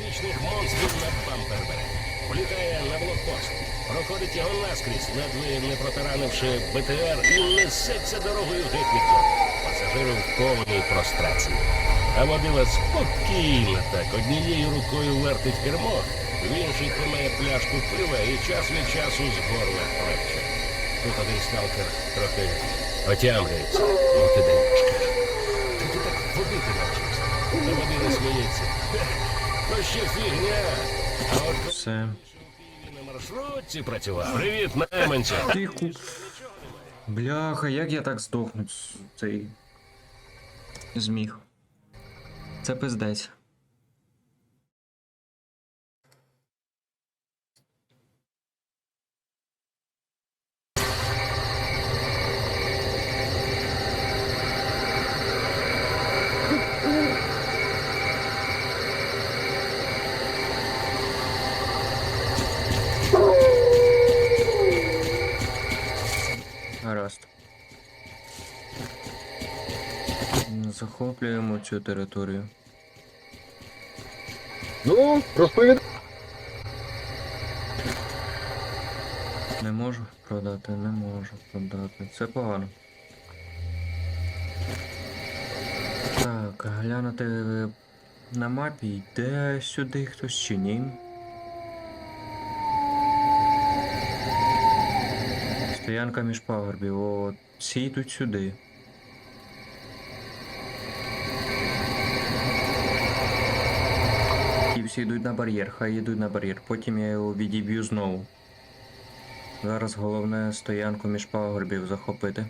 електричних монстрів на бампербере. Влітає на блокпост. Проходить його наскрізь, ледве не протаранивши БТР і несеться дорогою геть. Пасажири в повній прострації. А водила спокійно так, однією рукою вертить кермо, в іншій тримає пляшку пива і час від часу з горла плече. Тут один сталкер трохи отямлюється. Ну ти даєш, каже. Ти так водити навчився. Та води не сміється. Ще фігня. Все. на маршрутці працював. Привіт, найманця. Тихо. Бляха, як я так здохну цей. Зміг. Це пиздець. Захоплюємо цю територію. Ну, розповідай. Не можу продати, не можу продати. Це погано. Так, глянути на мапі йде сюди хтось чи ні. Стоянка між пагорбів, от всі йдуть сюди. Всі йдуть на бар'єр, хай йдуть на бар'єр, потім я його відіб'ю знову. Зараз головне стоянку між пагорбів захопити.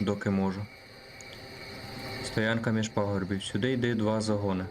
Доки можу. Стоянка між пагорбів. Сюди йде два загони.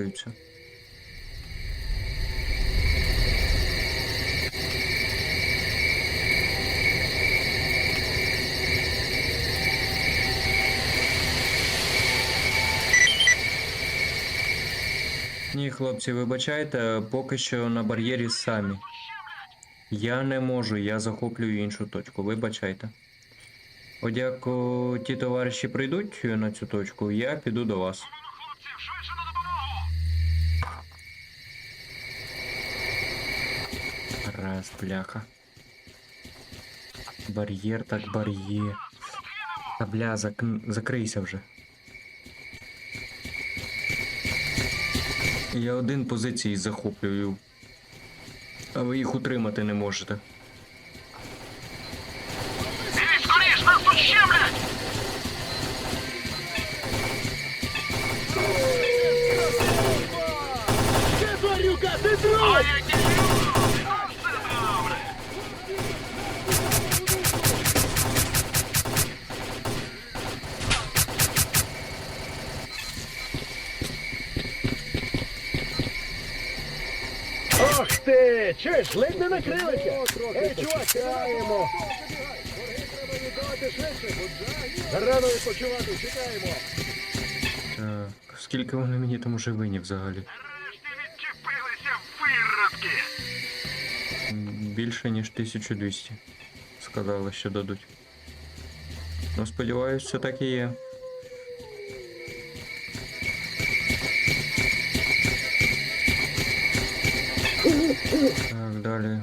Рухаються. Ні, хлопці, вибачайте, поки що на бар'єрі самі. Я не можу, я захоплюю іншу точку, вибачайте. От як ті товариші прийдуть на цю точку, я піду до вас. Раз, бляха. Бар'єр так бар'єр. Та бля, зак... закрийся вже. Я один позиції захоплюю. А ви їх утримати не можете. Ей, скоріш, нас тут щемлять! Ти тварюка, ти друг! Ти! Чуєш, ледь не накрилися! Ей, чувак, чекаємо! Рано відпочивати, чекаємо! Так, скільки вони мені там уже винні взагалі? Нарешті відчепилися виродки! Більше ніж 1200. Сказали, що дадуть. Ну, сподіваюсь, це так і є. підпалюю.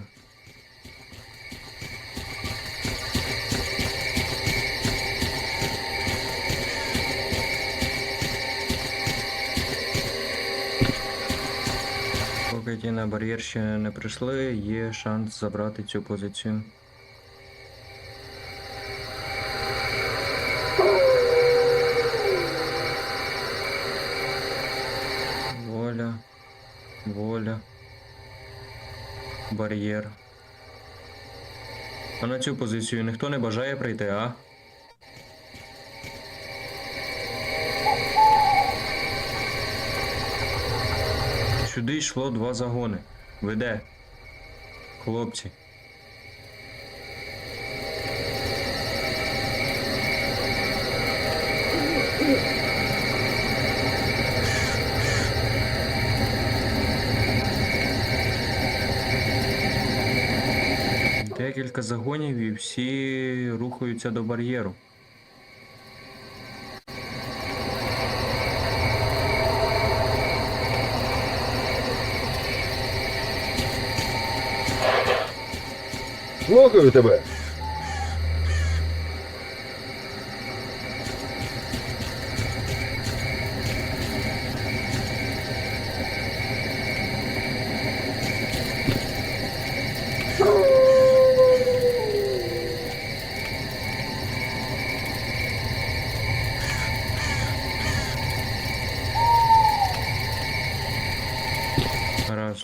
Поки ті на бар'єр ще не прийшли, є шанс забрати цю позицію. Бар'єр. А на цю позицію ніхто не бажає прийти, а? Сюди йшло два загони. Веде. Хлопці. Декілька загонів і всі рухаються до бар'єру. Слухаю тебе.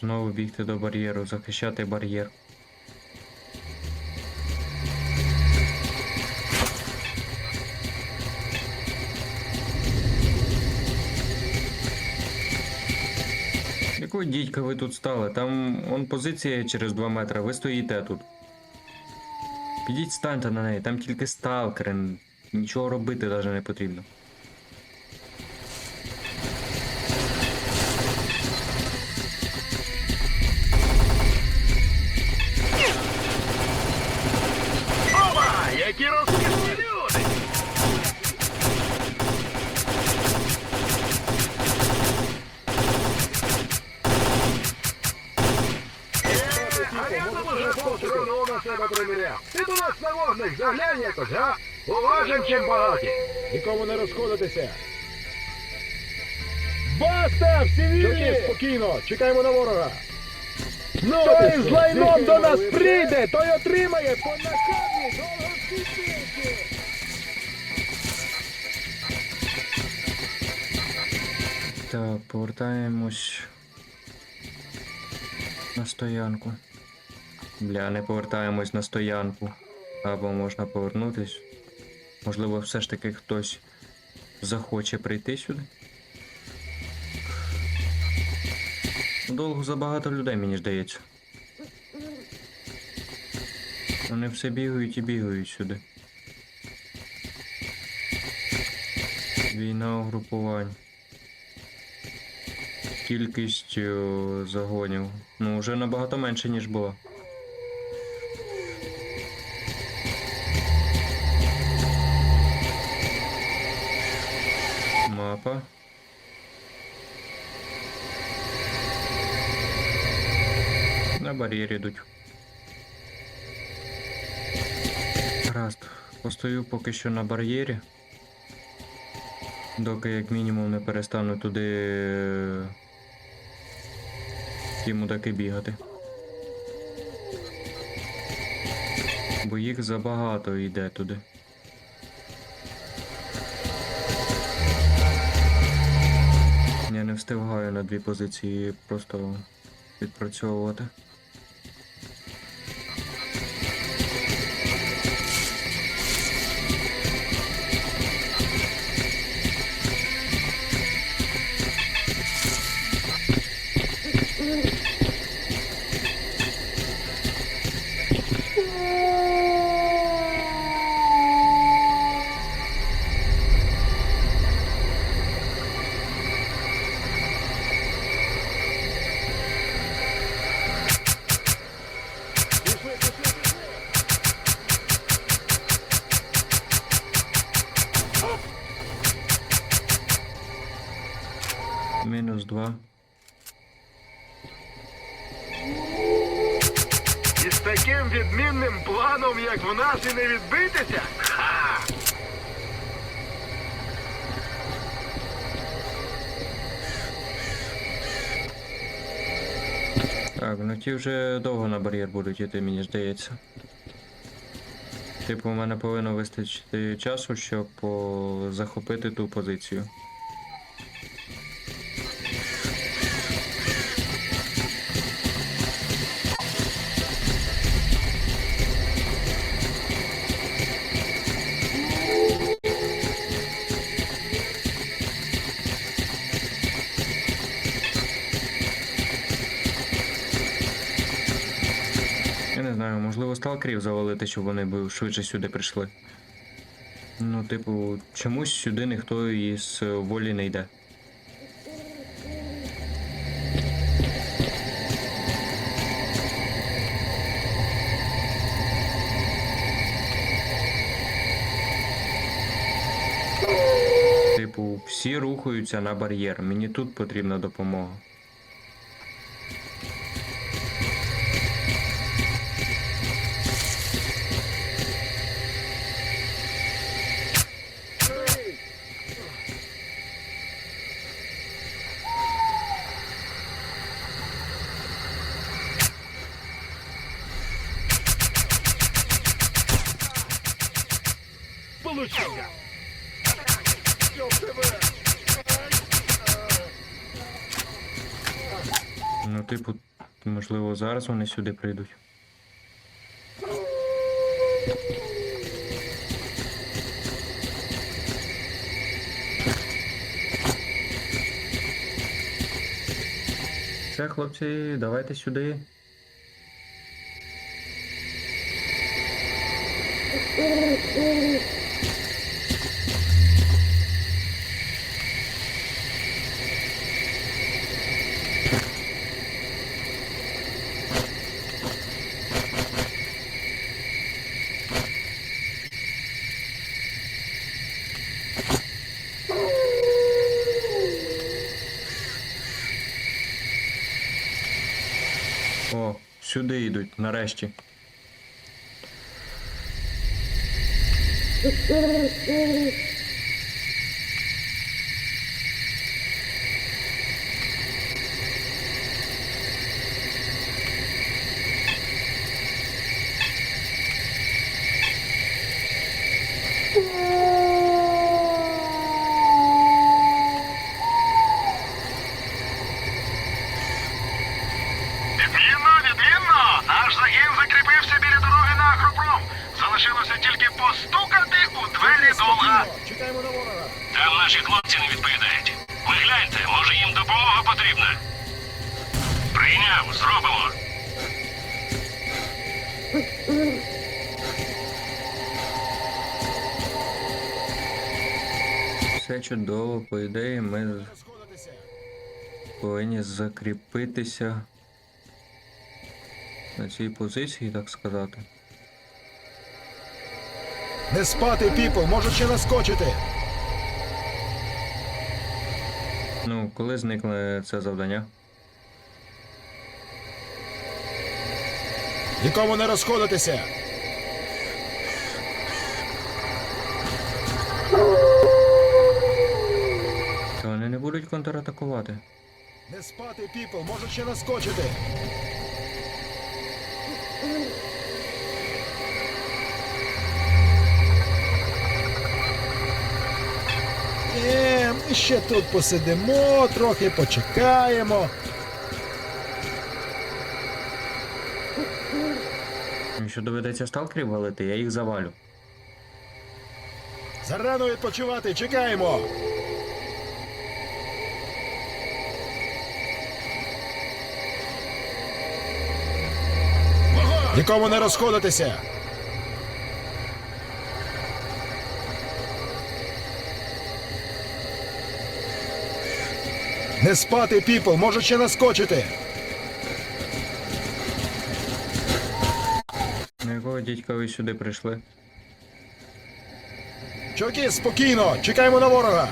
Знову бігти до бар'єру, захищати бар'єр. Якого дідька ви тут стали? Там он позиція через 2 метри, ви стоїте тут. Підіть станьте на неї, там тільки сталкери. Нічого робити навіть не потрібно. А я там уже Крону на себе приміряв. Ти до нас на вогник заглянь якось, га? Уважим чим багаті. Нікому не розходитися. Баста! Всі вільні! спокійно, чекаємо на ворога. Ну, той з лайном до нас прийде, той отримає по наказі довго світити. Так, повертаємось на стоянку. Бля, не повертаємось на стоянку. Або можна повернутись. Можливо, все ж таки хтось захоче прийти сюди. Довго забагато людей, мені здається. Вони все бігають і бігають сюди. Війна угрупувань. Кількість загонів. Ну, вже набагато менше, ніж було. Бар'єр ідуть. Гаразд. Постою поки що на бар'єрі. Доки як мінімум не перестану туди е, ті мудаки бігати. Бо їх забагато йде туди. Я не встигаю на дві позиції просто відпрацьовувати. Ну ті вже довго на бар'єр будуть іти, мені здається. Типу, у мене повинно вистачити часу, щоб захопити ту позицію. Можливо, завалити, щоб вони б швидше сюди прийшли. Ну, типу, чомусь сюди ніхто із е, волі не йде. Типу, всі рухаються на бар'єр. Мені тут потрібна допомога. Зараз вони сюди прийдуть. Все, хлопці, давайте сюди. О, сюди йдуть, нарешті. Дороги. Залишилося тільки постукати у двері дола. Чекаємо на ворога! Там наші хлопці не відповідають. Ви гляньте, може їм допомога потрібна. Прийняв, зробимо. Все чудово, по ідеї, ми Сходитися! повинні закріпитися на цій позиції, так сказати. Не спати, піпл, можуть ще наскочити! Ну, коли зникне це завдання? Нікому не розходитися! То вони не будуть контратакувати. Не спати, піпл, можуть ще наскочити! Ні, ми ще тут посидимо, трохи почекаємо. Якщо доведеться сталкерів валити, я їх завалю. Зарано відпочивати, чекаємо. Нікому не розходитися. Не спати, піпл, може ще наскочити. На якого дідька ви сюди прийшли? Чуваки, спокійно, чекаємо на ворога.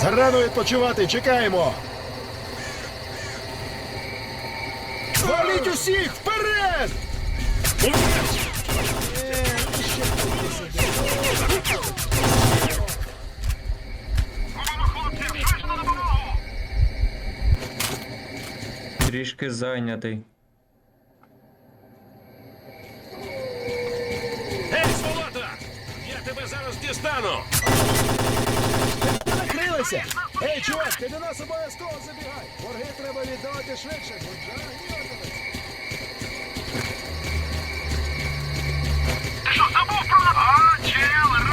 Зарано відпочивати, чекаємо. Валіть усіх вперед! Трішки зайнятий. Ей, сволота! Я тебе зараз дістану! Накрилися! Ей, чувак, ти до нас обов'язково забігай! Борги треба віддавати швидше, бо гніватиметься. Ти що, забув про нас? А, чел,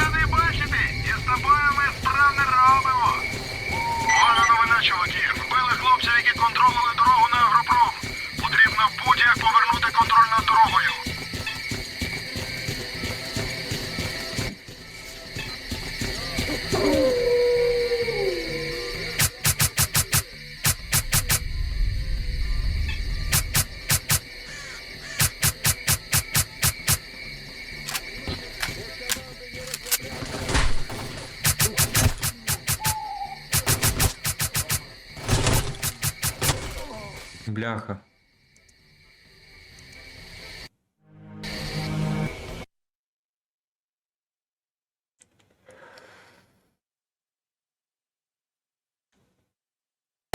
Бляха.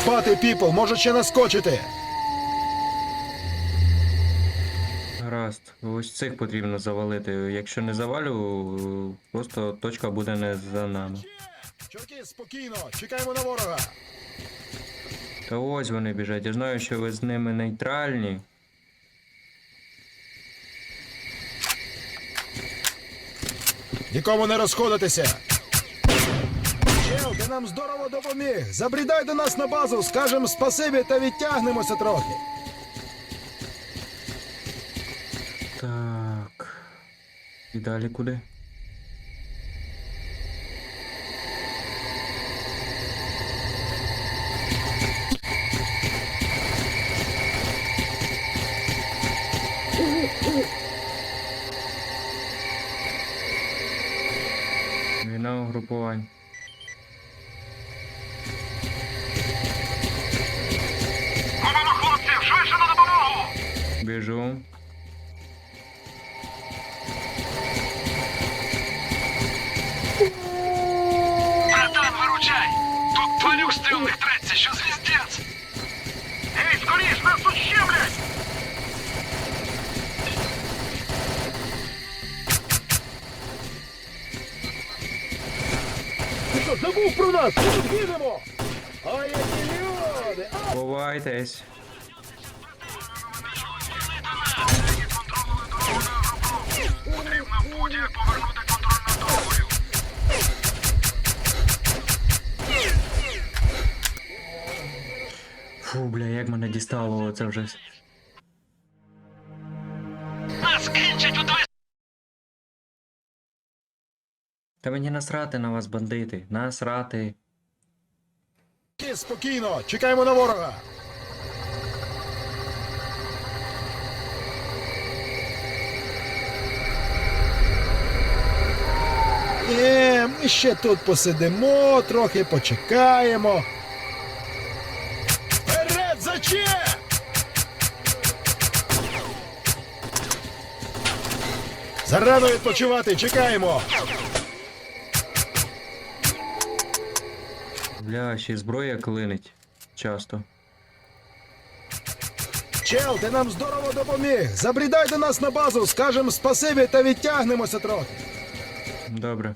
Пати піпл, може ще наскочити. Гаразд. Ось цих потрібно завалити. Якщо не завалю, просто точка буде не за нами. Чуваки, спокійно, чекаємо на ворога. Та ось вони біжать. Я знаю, що ви з ними нейтральні. Нікому не розходитися. Чел, ти нам здорово допоміг. Забрідай до нас на базу, скажем спасибі та відтягнемося трохи. Так. І далі куди? Угрупувань. Комано хлопців, швидше на допомогу! Біжу. Братан, виручай! Тут тварюк стрілних треться, що звіздець! Забув про нас? Ми тут їдемо! Ой, які люди! Ховайтесь. Фу, бля, як мене дістало це вже. Та мені насрати на вас, бандити. Насрати. Спокійно, чекаємо на ворога. Е, ми ще тут посидимо, трохи почекаємо. Вперед, заче! Зарано відпочивати, чекаємо. Бля, ще й зброя клинить. Часто. Чел, ти нам здорово допоміг. Забрідай до нас на базу, скажем спасибі та відтягнемося трохи. Добре.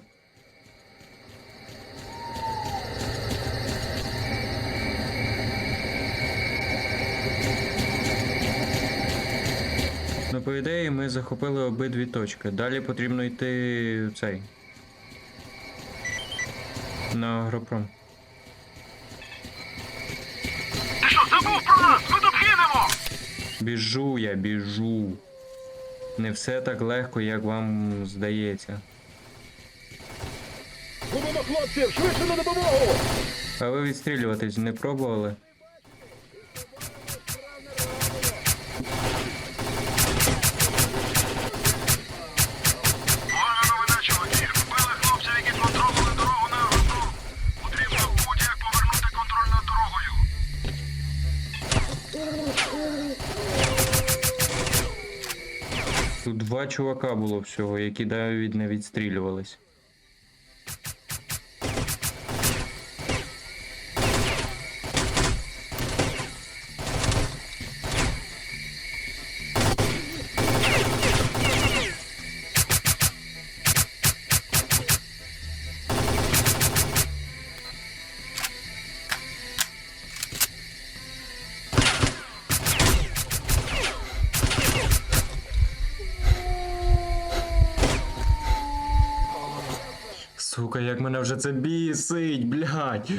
Ну, по ідеї, ми захопили обидві точки. Далі потрібно йти в цей. На агропром. Біжу я, біжу. Не все так легко, як вам здається. Губимо хлопців, швидше на допомогу! А ви відстрілюватись не пробували? Тут два чувака було всього, які навіть не відстрілювались. Сука, як мене вже це бісить, блядь.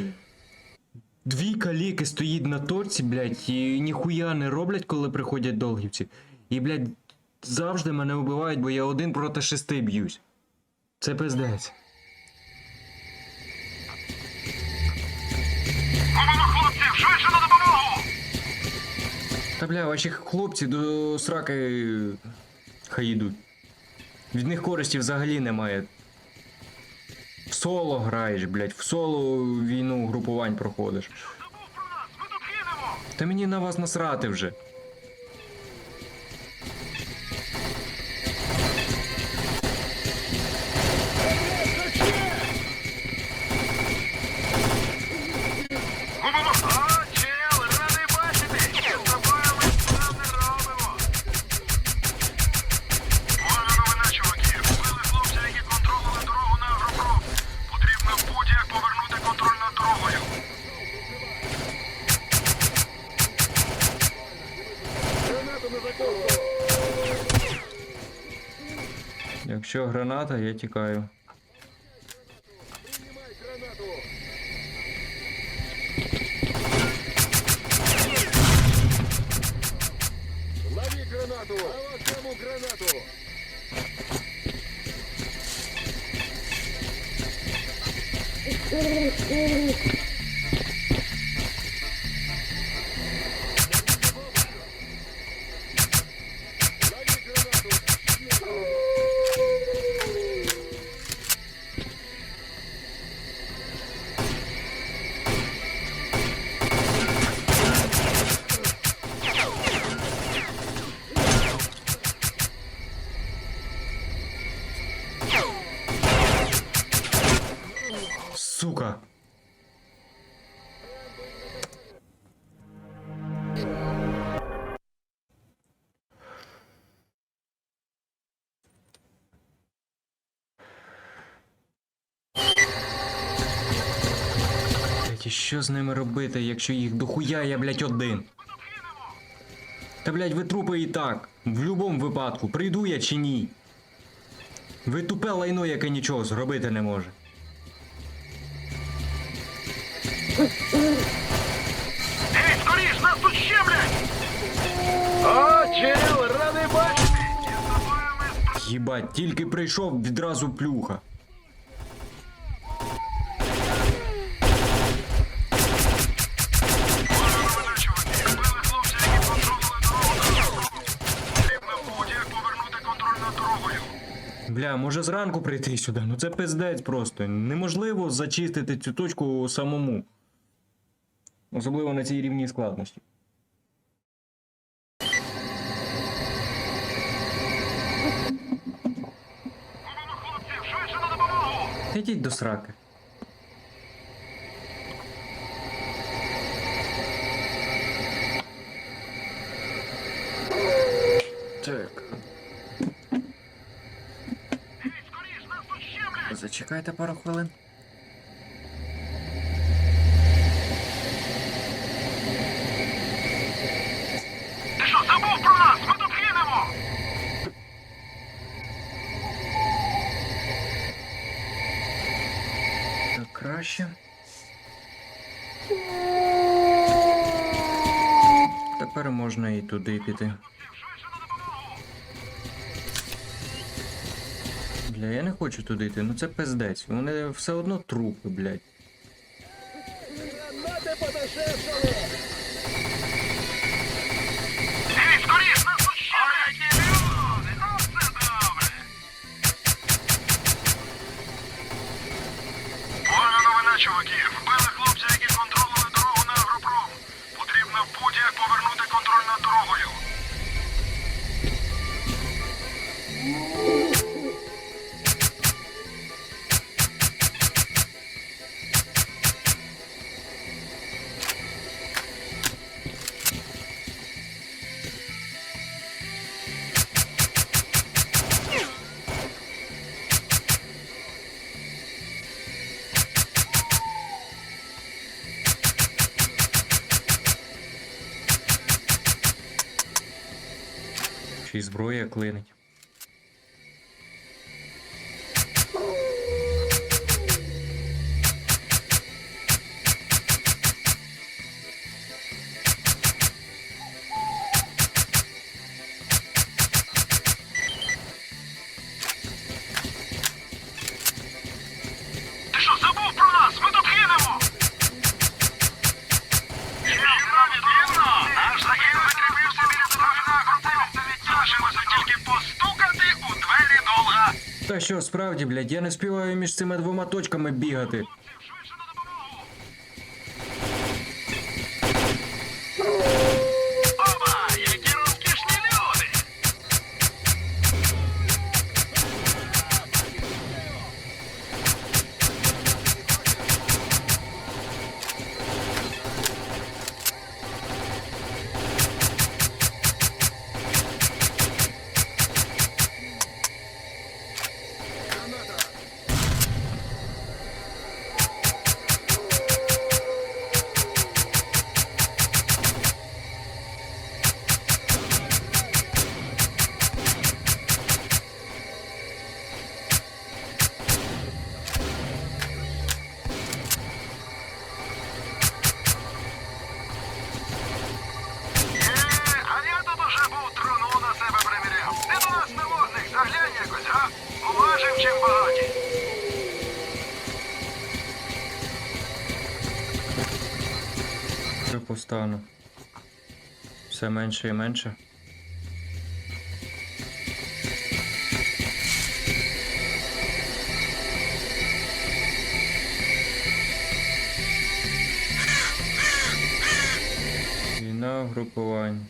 Дві каліки стоїть на торці, блядь, і ніхуя не роблять, коли приходять долгівці. І, блядь, завжди мене вбивають, бо я один проти шести б'юсь. Це пиздець. Хлопців, швидше на допомогу! Та бля, ваші хлопці до сраки хай йдуть. Від них користі взагалі немає. Соло граєш, блядь, в соло війну групувань проходиш. Забув про нас, ми тут кинемо! Та мені на вас насрати вже. Граната, я тікаю. Приймай гранату! Що з ними робити, якщо їх дохуя я, блять, один? Та блять, ви трупи і так. В будь-якому випадку, прийду я чи ні. Ви тупе лайно, яке нічого зробити не може. Ей, скоріш, нас тут щемлять! О, чел, радий бачити! Їбать, тільки прийшов відразу плюха. Бля, може зранку прийти сюди? Ну це пиздець просто. Неможливо зачистити цю точку самому. Особливо на цій рівні складності. Ідіть до сраки. Так, Ей, скоріш, нас тут зачекайте пару хвилин. Ти що, забув про нас? Ми тут кинемо! Так краще. Тепер можна і туди піти. Я не хочу туди йти, ну це пиздець. Вони все одно трупи, блядь. Справді, блядь, я не співаю між цими двома точками бігати. Все менше і менше. Війна групувань.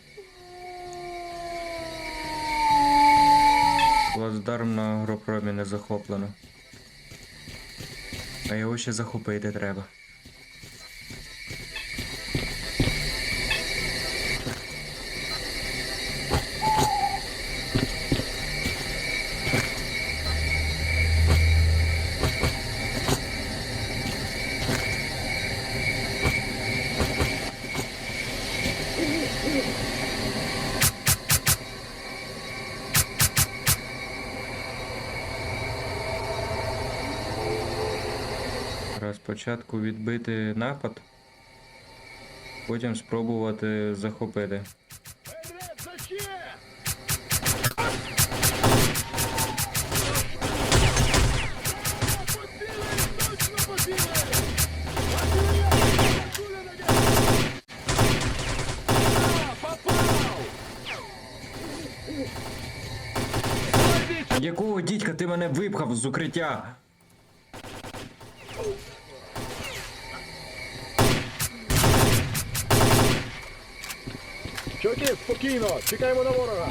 Плацдарм на агропромі не захоплено. А його ще захопити треба. Спочатку відбити напад, потім спробувати захопити. Якого дідька ти мене випхав з укриття? Чуваки, спокійно, чекаємо на ворога.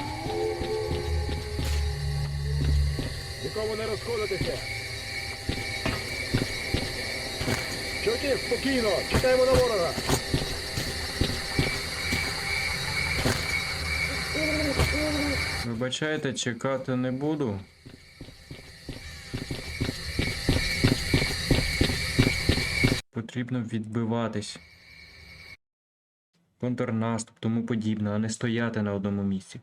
Нікому не розходитися. Чуваки, спокійно, чекаємо на ворога. Вибачайте, чекати не буду. Потрібно відбиватись. Контрнаступ, тому подібне, а не стояти на одному місці.